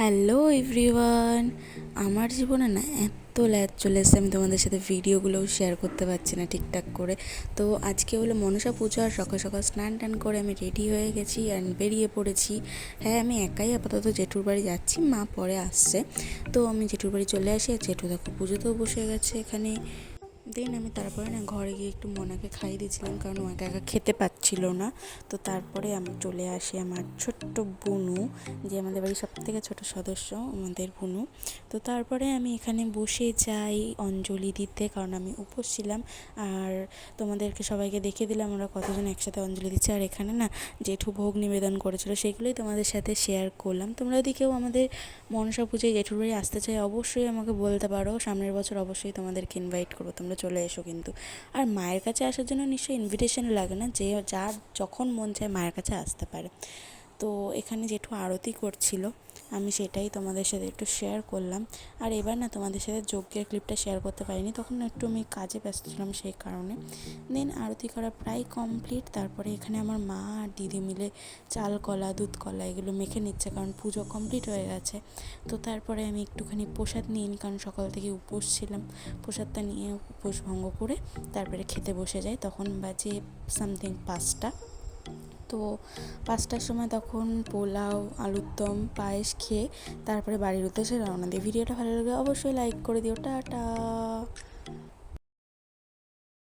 Hello everyone, আমার জীবনে না এত ল্যাদ চলে এসেছে, আমি তোমাদের সাথে ভিডিওগুলোও শেয়ার করতে পারছি না ঠিকঠাক করে। তো আজকে হলো মনসা পুজো আর সকাল সকাল স্নান টান করে আমি রেডি হয়ে গেছি অ্যান্ড বেরিয়ে পড়েছি। হ্যাঁ আমি একাই আপাতত জেঠুর বাড়ি যাচ্ছি, মা পরে আসছে। তো আমি জেঠুর বাড়ি চলে আসি আর জেঠু দেখো পুজোতেও বসে গেছে এখানে। দেন আমি তারপরে না ঘরে গিয়ে একটু মনাকে খাইয়ে দিয়েছিলাম, কারণ ও একা খেতে পাচ্ছিল না। তো তারপরে আমি চলে আসি আমার ছোট্ট বুনু, যে আমাদের বাড়ির সব থেকে ছোটো সদস্য, আমাদের বুনু। তো তারপরে আমি এখানে বসে যাই অঞ্জলি দিতে, কারণ আমি উপোস ছিলাম। আর তোমাদেরকে সবাইকে দেখিয়ে দিলাম আমরা কতজন একসাথে অঞ্জলি দিচ্ছি। আর এখানে না জেঠু ভোগ নিবেদন করেছিল, সেগুলোই তোমাদের সাথে শেয়ার করলাম। তোমরা যদি কেউ আমাদের মনসা পুজোয় জেঠুর বাড়ি আসতে চাই অবশ্যই আমাকে বলতে পারো। সামনের বছর অবশ্যই তোমাদেরকে ইনভাইট করব। তোমরা চলে এসো কিন্তু। আর মায়ের কাছে আসার জন্য নিশ্চয়ই ইনভিটেশন লাগে না, যে যার যখন মন চায় মায়ের কাছে আসতে পারে। তো এখানে জেঠু আরতি করছিল, আমি সেটাই তোমাদের সাথে একটু শেয়ার করলাম। আর এবার না তোমাদের সাথে যজ্ঞের ক্লিপটা শেয়ার করতে পারিনি, তখন একটু আমি কাজে ব্যস্ত ছিলাম সেই কারণে। দেন আরতি করা প্রায় কমপ্লিট তারপরে এখানে আমার মা আর দিদি মিলে চাল কলা, দুধ কলা এগুলো মেখে নিচ্ছে, কারণ পুজো কমপ্লিট হয়ে গেছে। তো তারপরে আমি একটুখানি প্রসাদ নিয়ে নিই কারণ সকাল থেকে উপোস ছিলাম। প্রসাদটা নিয়ে উপোস ভঙ্গ করে তারপরে খেতে বসে যাই, তখন বাজে সামথিং পাঁচটা। তো পাঁচটার সময় তখন পোলাও, আলুর দম, পায়েস খেয়ে তারপরে বাড়ির উদ্দেশ্যে রওনা দিই। ভিডিওটা ভালো লাগে অবশ্যই লাইক করে দিও। টাটা!